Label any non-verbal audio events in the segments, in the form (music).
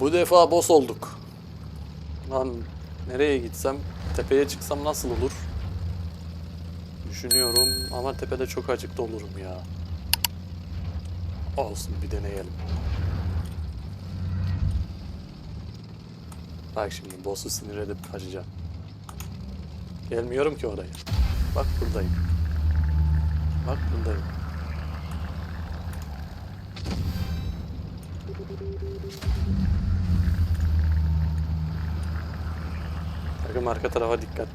Bu defa boss olduk. Lan nereye gitsem, tepeye çıksam nasıl olur? Düşünüyorum ama tepede çok acıkta olurum ya. Olsun bir deneyelim. Bak şimdi boss'u sinir edip kaçacağım. Gelmiyorum ki oraya. Bak buradayım. Bak buradayım. Takım arka tarafa dikkat.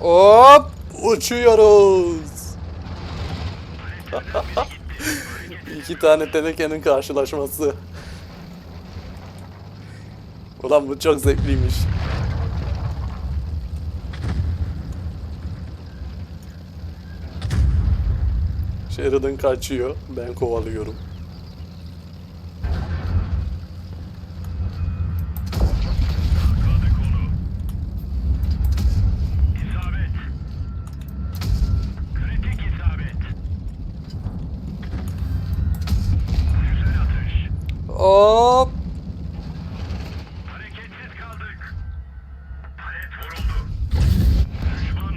Hop! Uçuyoruz. (laughs) İki tane tenekenin karşılaşması. Ulan bu çok zevkliymiş. Sheridan kaçıyor. Ben kovalıyorum.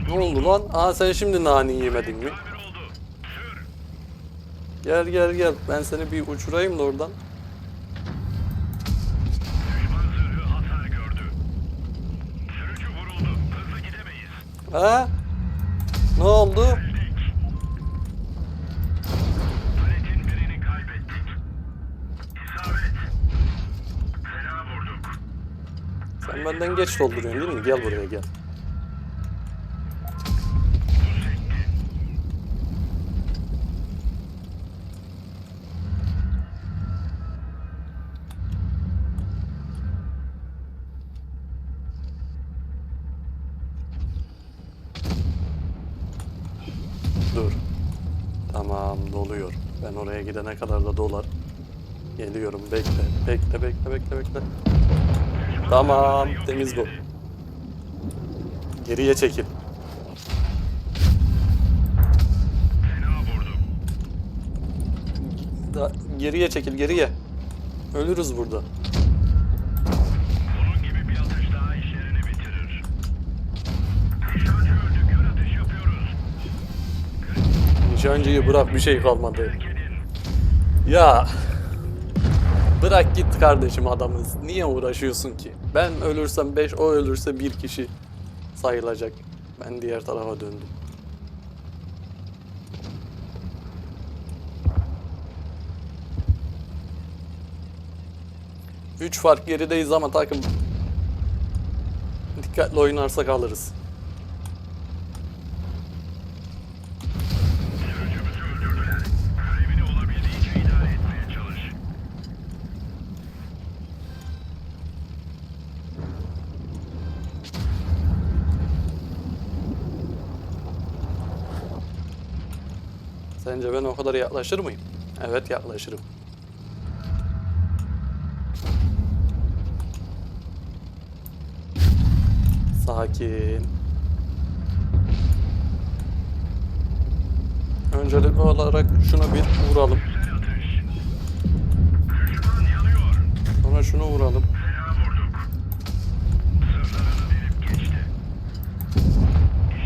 Ne oldu lan? Aa sen şimdi nani yemedin mi? Gel gel gel. Ben seni bir uçurayım da oradan. Ha? Ne oldu? Sen benden geç dolduruyorsun değil mi? Gel buraya gel. Tamam doluyor. Ben oraya gidene kadar da dolar. Geliyorum bekle. Bekle bekle bekle bekle. Tamam temiz bu. Geriye çekil. Da, geriye çekil geriye. Ölürüz burada. Nişancıyı bırak bir şey kalmadı. Ya bırak git kardeşim adamız. Niye uğraşıyorsun ki? Ben ölürsem 5, o ölürse bir kişi sayılacak. Ben diğer tarafa döndüm. Üç fark gerideyiz ama takım dikkatli oynarsak alırız. Sence ben o kadar yaklaşır mıyım? Evet yaklaşırım. Sakin. Öncelikli olarak şunu bir vuralım. Sonra şunu vuralım.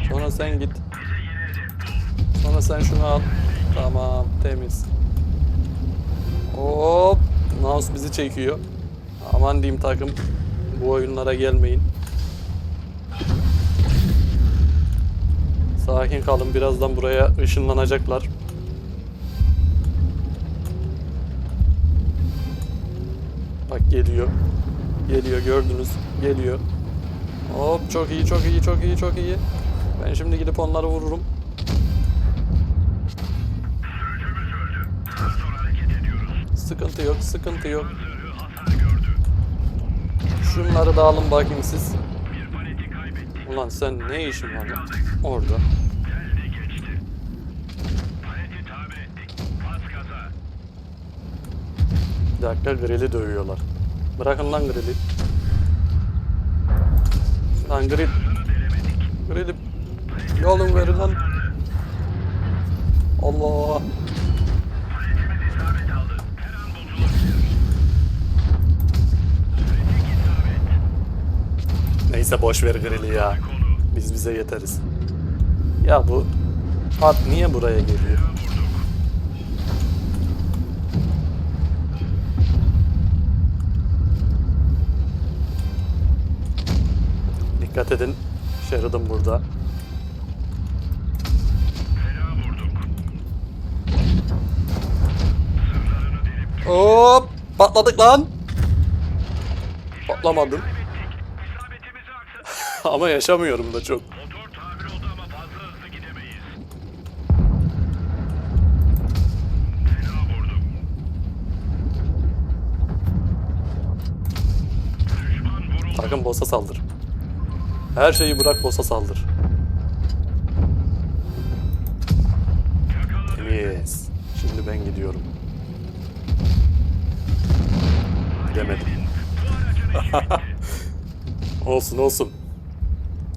Sonra sen git. Sonra sen şunu al. Tamam temiz. Hop. Mouse bizi çekiyor. Aman diyeyim takım. Bu oyunlara gelmeyin. Sakin kalın. Birazdan buraya ışınlanacaklar. Bak geliyor. Geliyor gördünüz. Geliyor. Hop çok iyi çok iyi çok iyi çok iyi. Ben şimdi gidip onları vururum. Sıkıntı yok, sıkıntı yok. Şunları da alın bakayım siz. Ulan sen ne işin var lan? Orada. Bir dakika grili dövüyorlar. Bırakın lan grili. Lan grid. Grid'im. Yolun verin lan. Allah. Neyse boş ver grili ya. Biz bize yeteriz. Ya bu at niye buraya geliyor? Dikkat edin. Sheridan burada. Hop! Patladık lan. Patlamadım. (laughs) Ama yaşamıyorum da çok. Motor tamir. Takım boss'a saldır. Her şeyi bırak boss'a saldır. Yes. Şimdi ben gidiyorum. Gidemedim. (laughs) olsun olsun.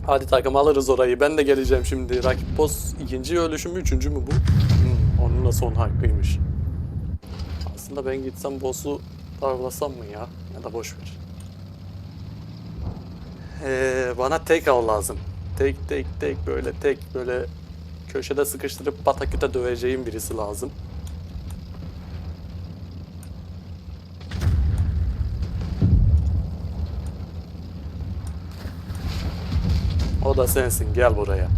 Hadi takım alırız orayı. Ben de geleceğim şimdi. Rakip boss ikinci ölüşü mü üçüncü mü bu? Hmm, onun da son hakkıymış. Aslında ben gitsem boss'u darlasam mı ya? Ya da boş ver. Ee, bana tek al lazım. Tek tek tek böyle tek böyle köşede sıkıştırıp pataküte döveceğim birisi lazım. Da sensin gel buraya.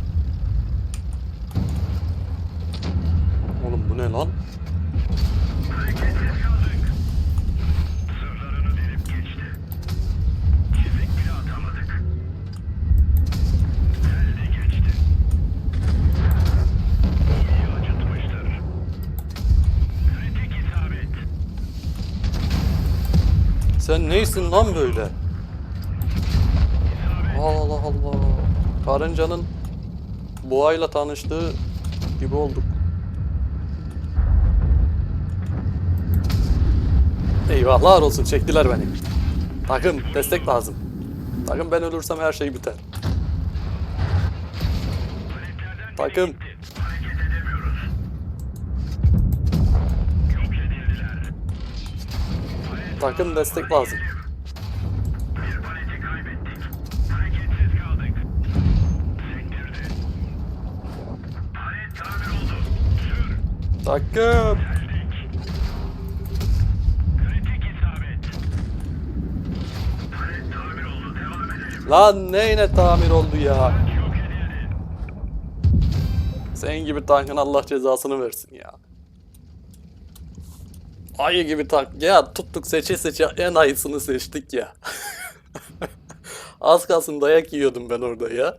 Oğlum bu ne lan? Sen neysin lan böyle? Allah Allah. Karıncanın boğayla tanıştığı gibi olduk. Eyvahlar olsun çektiler beni. Takım destek lazım. Takım ben ölürsem her şey biter. Takım takım destek lazım. Takım. Lan neyine tamir oldu ya? Senin gibi tankın Allah cezasını versin ya. Ayı gibi tank. Ya tuttuk seçe seçe en ayısını seçtik ya. (laughs) Az kalsın dayak yiyordum ben orada ya.